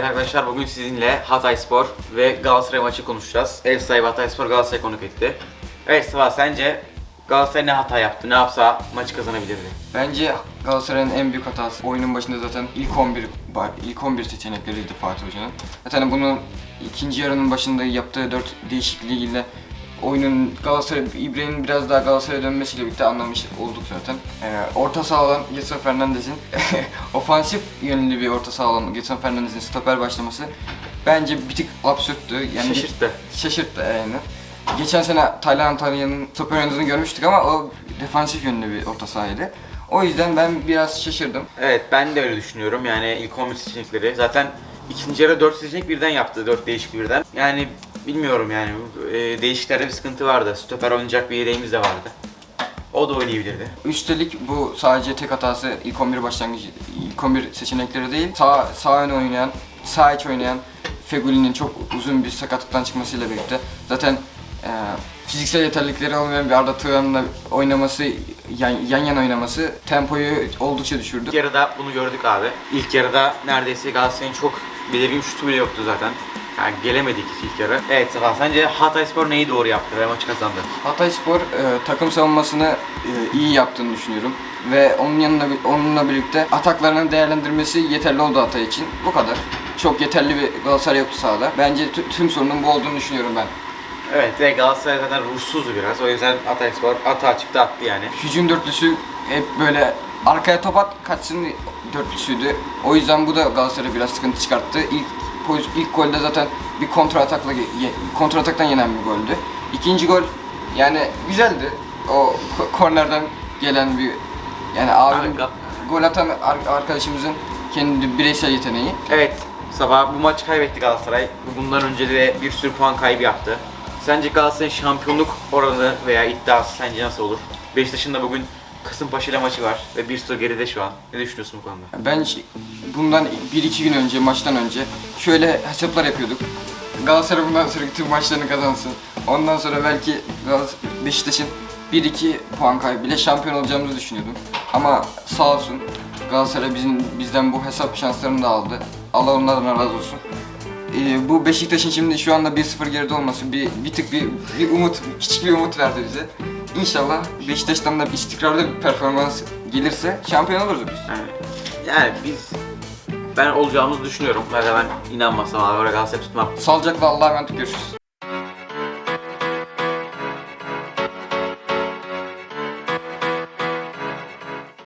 Evet arkadaşlar bugün sizinle Hatay Spor ve Galatasaray maçı konuşacağız. Ev sahibi Hatay Spor Galatasaray konuk etti. Evet Sıva sence Galatasaray ne hata yaptı? Ne yapsa maçı kazanabilirdi? Bence Galatasaray'ın en büyük hatası oyunun başında zaten ilk 11 var. İlk 11 seçenekleriydi Fatih Hoca'nın. Zaten bunun ikinci yarının başında yaptığı 4 değişikliğiyle oyunun Galatasaray İbrahim'in biraz daha Galatasaray'a dönmesiyle birlikte anlamış olduk zaten. Ee, orta saha olan Getson Fernandez'in ofansif yönlü bir orta saha olan Getson Fernandez'in stoper başlaması bence bir tık absürttü. Yani Şaşırttı. Şaşırttı yani. Geçen sene Taylan Antalya'nın stoper oynadığını görmüştük ama o defansif yönlü bir orta sahaydı. O yüzden ben biraz şaşırdım. Evet ben de öyle düşünüyorum. Yani ilk 11 seçenekleri. Zaten ikinci yarı 4 seçenek birden yaptı. 4 değişik birden. Yani bilmiyorum yani. E, değişiklerde bir sıkıntı vardı. Stoper oynayacak bir yedeğimiz de vardı. O da oynayabilirdi. Üstelik bu sadece tek hatası ilk 11 başlangıcı, ilk 11 seçenekleri değil. Sağ, sağ ön oynayan, sağ iç oynayan Fegüli'nin çok uzun bir sakatlıktan çıkmasıyla birlikte zaten e, fiziksel yeterlilikleri olmayan bir Arda Turan'la oynaması, yan, yan yana oynaması tempoyu oldukça düşürdü. İlk yarıda bunu gördük abi. İlk yarıda neredeyse Galatasaray'ın çok belirgin şutu bile yoktu zaten. Yani gelemedik ilk yarı. Evet Sefa sence Hatay Spor neyi doğru yaptı ve maçı kazandı? Hatay Spor e, takım savunmasını e, iyi yaptığını düşünüyorum ve onun yanında onunla birlikte ataklarının değerlendirmesi yeterli oldu Hatay için. Bu kadar. Çok yeterli bir Galatasaray yoktu sahada. Bence tü- tüm sorunun bu olduğunu düşünüyorum ben. Evet ve Galatasaray zaten ruhsuzdu biraz. O yüzden Hatay Spor atağa çıktı attı yani. Hücum dörtlüsü hep böyle arkaya top at kaçsın dörtlüsüydü. O yüzden bu da Galatasaray'a biraz sıkıntı çıkarttı. İlk poz- ilk golde zaten bir kontra atakla kontra ataktan yenen bir goldü. İkinci gol yani güzeldi. O ko- kornerden gelen bir yani abim Harika. gol atan ar- arkadaşımızın kendi bireysel yeteneği. Evet sabah bu maçı kaybetti Galatasaray. Bundan önce de bir sürü puan kaybı yaptı. Sence Galatasaray'ın şampiyonluk oranı veya iddiası sence nasıl olur? Beşiktaş'ın da bugün Kasımpaşa ile maçı var ve bir sürü geride şu an. Ne düşünüyorsun bu konuda? Ben bundan 1-2 gün önce, maçtan önce şöyle hesaplar yapıyorduk. Galatasaray bundan sonraki tüm maçlarını kazansın. Ondan sonra belki Galatasaray- Beşiktaş'ın 1-2 puan kaybıyla şampiyon olacağımızı düşünüyordum. Ama sağ olsun Galatasaray bizim, bizden bu hesap şanslarını da aldı. Allah onlardan razı olsun. Ee, bu Beşiktaş'ın şimdi şu anda 1-0 geride olması bir, bir tık bir, bir umut, küçük bir umut verdi bize. İnşallah Beşiktaş'tan da bir istikrarlı bir performans gelirse şampiyon oluruz biz. Yani, yani biz ben olacağımızı düşünüyorum. Ben de ben inanmasam abi oraya Galatasaray tutmam. Sağlıcakla Allah'a emanet görüşürüz.